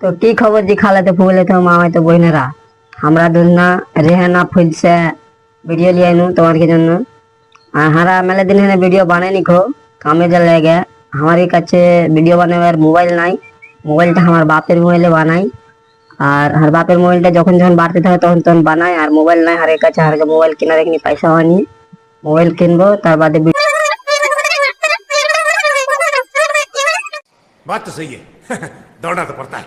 তো কি খবর জি খালাতে ফুলে তো মামাই তো বইনেরা আমরা দুলনা রেহানা ফুলছে ভিডিও লিয়ে আইনু তোমার के জন্য আর হারা মেলে দিন হেনে ভিডিও বানাই নিখো কামে যা লেগে আমার কাছে ভিডিও বানাবার মোবাইল নাই মোবাইলটা আমার বাপের মোবাইলে বানাই আর আর বাপের মোবাইলটা যখন যখন বাড়তে থাকে তখন তখন বানাই আর মোবাইল নাই হারের কাছে হারকে মোবাইল কেনার এখানে পয়সা হয়নি মোবাইল কিনবো তার বাদে ভিডিও बात तो सही है दौड़ना तो पड़ता है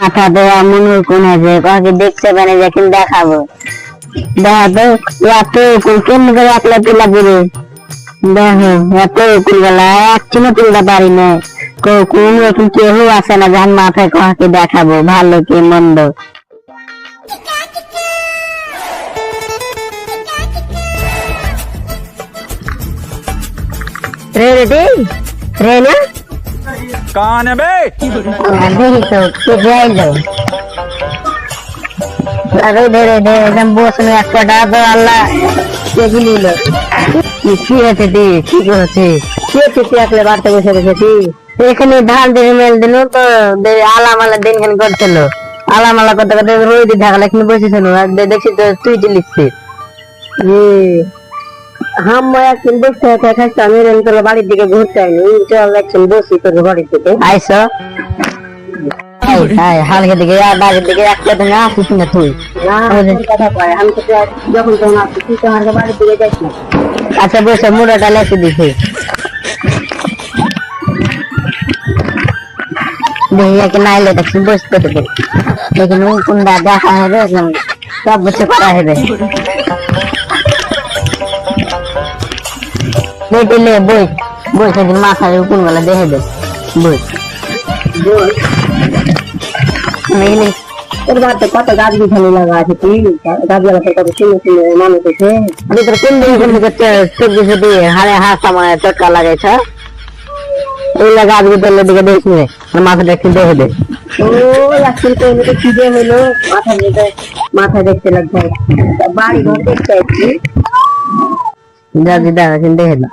মাথা দেওয়া মনুর কোন আছে কাকে দেখতে পারে যখন দেখাবো। দেখা এত উকুল কেমন করে একলা তুলা করে দেখো এত উকুল গেলা এক চিনো তুলতে পারি না। কোন এখন কেউ আসে না যখন মাথায় কাকে দেখাবো, ভালো কি মন্দ? রে রে রে, না? कौन है बे দেখি তো কে যাইলো আরে দে রে দে একদম বসনে এক কটা তো আল্লাহ দেখি নিল কি কি হয়েছে দি কি হচ্ছে কি হচ্ছে তুই একলে বাড়তে বসে রেখেছি এখানে ধান দিয়ে মেল দিল তো দে- আলামালা দিন খান করছিল আলামালা করতে করতে রোদ দিয়ে ঢাকা এখানে বসেছিল আর দে- দেখছি তো তুই যে লিখছিস হাম হতে খাইছি আমি তোর বাড়ির দিকে ঘুরতে আইনি। চল একদিন বসি তোর বাড়ির দিকে আইস। হালকে দিকে আর বাড়ির দিকে একটা দিন আসিস না তুই। আমি তো যখন তখন আসি তুই তো হালকে বাড়ির দিকে যাইস না। আচ্ছা বসে মুড়াটা লেখে দিছি। দেখি একে নাইলে দেখছি বসতে দেবে। দেখা হবে সব বসে করা হবে। দেখলে বই বই। সেদিন মাথার কোন বেলা দেখে দে বই। তোর বাড়িতে কত গাছ বিছানি লাগা আছে তুই গাছ লাগাতে কত সুন্দর সুন্দর মানুষ আছে। ভিতরে কোন দিন কোন দিকে সবজি সবজি হারে হাত আমার চটকা লাগাইছ? ওইগুলা গাছগুলোর দিকে দেখছি রে আর মাথাটা একটু দেখে দে। ও একদিন তো এমনিতে খিদে হলো মাথা দেখতে মাথা দেখতে লাগছে। বাড়ি ঘর দেখতে আসছি যা দিদা এখন দেখে দাও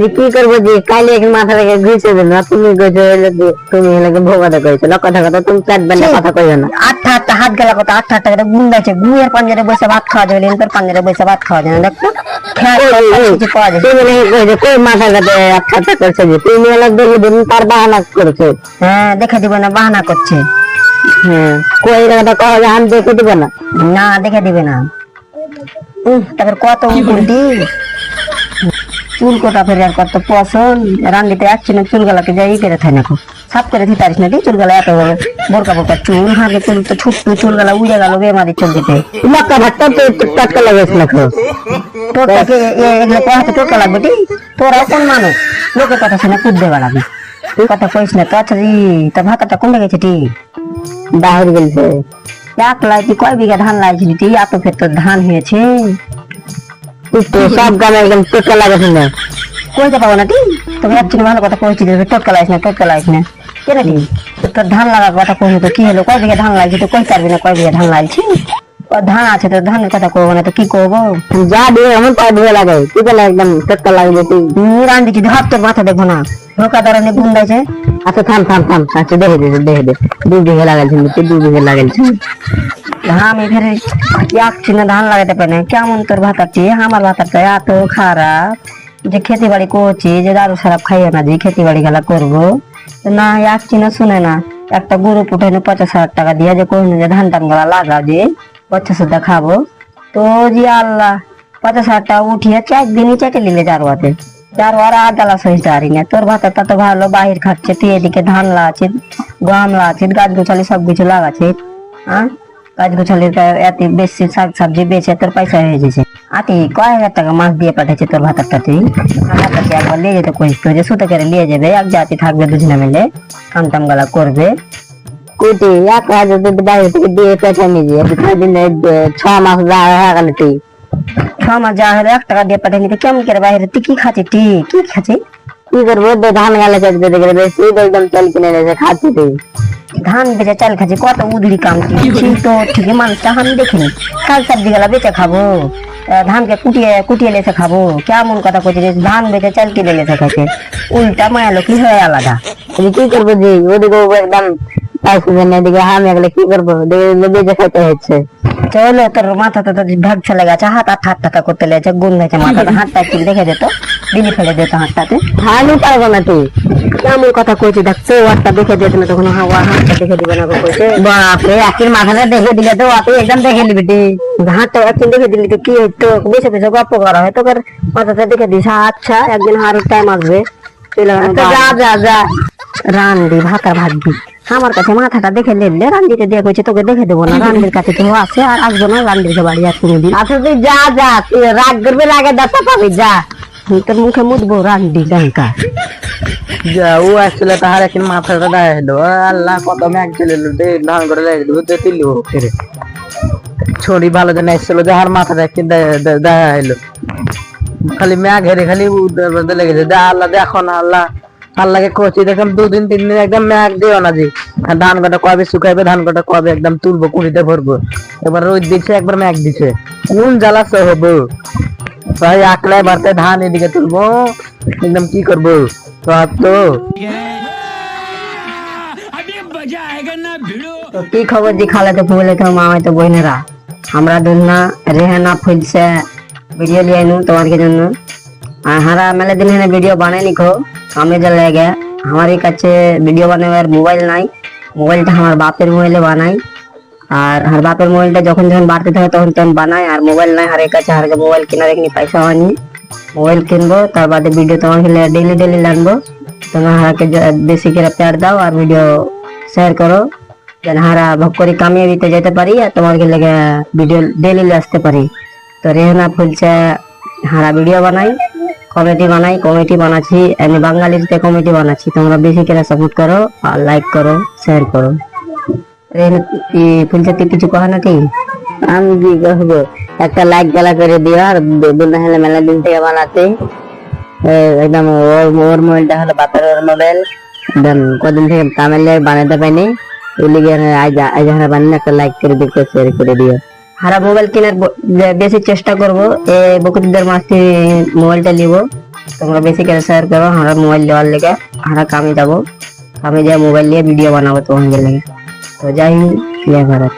যে কি করব যে কালে এখন মাথা রেখে ঘুষে দেন না তুমি গেছো কইছো কথা কথা তুমি চার বেলা কথা কইও না। আটটা আটটা হাত গেলা কথা করে গুয়ের পাঞ্জারে বসে ভাত খাওয়া পাঞ্জারে বসে ভাত খাওয়া যায় দেখে হ্যাঁ দিবে না বাহানা করছে। হ্যাঁ দেখে দিবে না। না দেখে দিবে না। তারপর কত উল্টি চুল কোটা ফেরে আর কত পছন্দ? রান্দিতে আসছি না চুল গালাকে যাই করে থাই না সাপ করে দিতে পারিস না দি চুলগালা এত বড় বোরকা বোরকা চুল হাঁকে চুল তো ছোট্ট চুলগালা উড়ে গেল বেমারি চুল দিতে। লক্কা ভাতটা তো টাটকা লাগাইছ না খো তোরটাকে এগুলো কোহাতে টোকা লাগবে টি তোরাও কোন মানুষ? লোকের কথা শুনে কুদ দেবা লাগবে। তুই কথা কইস না তো আচ্ছা তোর ভাতাটা কোন গেছে টি? বাহির গেছে। এক লাইছি কয় বিঘা ধান লাইছিলি টি? এত ফের তোর ধান হয়েছে। তো সব গানে একদম টোটকা লাগাছে না কইতে পাবো না টি তুমি একদিন ভালো কথা কইছিলি টোটকা লাগাইছ না টোটকা লাগাইছ না। কেন টি তোর ধান লাগার কথা কইনি তো কি হলো? কয় বিঘা ধান লাগছে তো কই পারবি না কয় বিঘা ধান লাগছে ধান আছে তো ধানের কথা করব না তো কি করব যা দিয়ে এমন লাগাই। তুই বলে একদম টোটকা লাগবে তুই। রান দিচ্ছি হাত তোর মাথা দেখব না। ধোকা ধরনের গুন্ডাইছে। আচ্ছা থাম থাম থাম আচ্ছা দেখে দে দেখে দে। দুই বিঘে লাগাইছি তুই দুই বিঘে লাগাইছি আমি ফেরে একছি না ধান লাগাতে পারি না কেমন তোর ভাতাচ্ছি আমার ভাতাটা এত খারাপ। যে খেতে বাড়ি করছি যে দারু সারাপ খাইও না, যে খেতে বাড়ি গেলা করব। না একছি না শুনে না। একটা গরু পুটাইনো পঞ্চাশ হাজার টাকা দিয়ে যে কইনো যে ধান টান গলা লাগাও যে বচ্চা সুদ্ধা খাব। তো জি আল্লাহ, পঞ্চাশ হাজার টাকা উঠিয়ে চার দিনই চেটে নিলে চারুয়াতে যার ওরা আদালা সহিতে পারি না। তোর ভাতাটা তো ভালো, বাহির খাচ্ছে, তুই এদিকে ধান লাগাচ্ছিস, গম লাগাচ্ছিস, গাছ গোছালি সব কিছু লাগাচ্ছিস হ্যাঁ গাছ গোছালির এত বেশি শাক সবজি বেচে তোর পয়সা হয়ে যাচ্ছে আতি কয় হাজার টাকা মাছ দিয়ে পাঠাচ্ছে তোর ভাতারটা তুই? ভাতারটা একবার নিয়ে যেতে কইস তো, যে সুতো করে নিয়ে যাবে, এক জাতি থাকবে দুজনে মিলে কাম টাম গালা করবে। কুটি, এক হাজার বাইরে থেকে দিয়ে যাবে দিন ছ মাস যা হয়ে গেল তুই। ছ যা হলো এক টাকা দিয়ে পাঠিয়ে নিতে কেমন করে বাইরে? তুই কি খাচ্ছিস? তুই কি খাচ্ছিস? কি করব? তো ধান গালে চাষ দিতে গেলে বেশি একদম চাল কিনে নিয়েছে খাচ্ছি তুই। ধান বেচে চাল খাচ্ছি কত উদরি কাম তুই? তো ঠিকই মানুষটা আমি দেখিনি। কাল সবজি গেলা বেচে খাব। আহ, ধানকে কুটিয়ে কুটিয়ে লেসে খাব। কেমন কথা কইছিস? ধান বেচে চাল কিনে লেসে খাচ্ছে। উল্টা মায়ালো কি হয় আলাদা। তুমি কি করব যে ওদিকে একদম অক্সিজেন এদিকে আমি এগুলো কি করব? বেজে খাইতে হচ্ছে। চলো তোর মাথা তো ভাগ চলে গেছে। হাত আর হাত টাকা করতে লেগেছে গেছে মাথাটা হাতটা একটু দেখে দিত দিলি ফেলে দিত হাতটাতে। হানি পারব না তুই। কেমন কথা কইছি দেখ তো হাতটা দেখে দিত না তখন হাওয়া হাতটা দেখে দিবে না কইছে। বাপরে একদিন মাথাটা দেখে দিলে তো তুই একদম দেখে নিবি তুই হাতটা একদিন দেখে দিলি তো কি তো বেশি বেশি গপ্প করা হয়। তোকে মাথাটা দেখে দিস আচ্ছা একদিন হারের টাইম আসবে। যা যা যা। রান্দি ভাতা ভাববি আমার কাছে মাথাটা দেখে নিলে রান্দিতে দিয়ে কইছে তোকে দেখে দেবো না। রান্দির কাছে তো আছে আর আসব না রান্দির বাড়ি আর কোনোদিন। আচ্ছা তুই যা যা তুই রাগ করবি রাগে দাঁতা পাবি যা। তোর মুখে মুদবো রান্দি গাঙ্কা যা ও আসলে তাহার এখন মাথাটা দেয় হলো আল্লাহ কত ম্যাগ চলে ধান করে দেয় দিল দে তিল ফিরে ছড়ি ভালো জানা এসেছিল যে হার মাথাটা একটু দেখা হলো খালি ম্যাগ হেরে খালি লেগেছে। দে আল্লাহ দেখো না আল্লাহ। আল্লাহকে কচি। দেখলাম দুদিন তিন দিন একদম ম্যাগ দিও না আর ধান কাটা কবে শুকাইবে, ধান কাটা কবে একদম তুলবো, কুড়িতে ভরবো। এবার রোদ দিচ্ছে একবার ম্যাগ দিছে। কোন জ্বালাচ্ছে হব? ভাই আকলাই বাড়তে ধান এদিকে তুলবো। একদম কি করব? তো। কি খবর জি খালে তো ফুলে তো মামাই তো বইনেরা আমরা দুনা রেহানা ফুলছে। ভিডিও লিয়ে তোমার জন্য। হারা মেলে দিন হেনে ভিডিও বানাই নিখো কামে যা লেগে আমার কাছে ভিডিও বানাবার মোবাইল নাই। মোবাইলটা আমার বাপের মোবাইলে বানাই। আর আর বাপের মোবাইলটা যখন যখন বাড়তে থাকে তখন তখন বানাই। আর মোবাইল নাই আর কাছে আর মোবাইল কেনার এখানে পয়সা হয়নি। মোবাইল কিনবো, তার বাদে ভিডিও তোমাকে ডেলি ডেলি লাগবো। তোমার হারাকে বেশি করে প্যার দাও আর ভিডিও শেয়ার করো। যেন হারা ভোগ করে কামিয়ে দিতে যেতে পারি আর তোমার লেগে ভিডিও ডেলি আসতে পারি। তো রেহনা ফুলছে হারা ভিডিও বানাই। কমেডি বানাই কমেডি বানাচ্ছি। এমনি বাঙালিতে কমেডি বানাচ্ছি। তোমরা বেশি করে সাপোর্ট করো আর লাইক করো শেয়ার করো। তুই কিছু কহ নাকি আমি কি কহবো? একটা লাইক গেলা করে দিও আর দুদিন হলে মেলা দিন থেকে বানাতে। একদম ওর ওর মোবাইলটা হলো বাপের ওর মোবাইল। একদম কদিন থেকে তামিলে বানাতে পাইনি। ওই লিগে আজ আজ বানিয়ে একটা লাইক করে দিও শেয়ার করে দিও। হারা মোবাইল কেনার বেশি চেষ্টা করব, এ বকুতিদের মাস থেকে মোবাইলটা নিব। তোমরা বেশি করে শেয়ার করো হারা মোবাইল দেওয়ার লেগে হারা কামে যাব। কামে যাই মোবাইল নিয়ে ভিডিও বানাবো তোমাদের লেগে। তো যাই জয় ভারত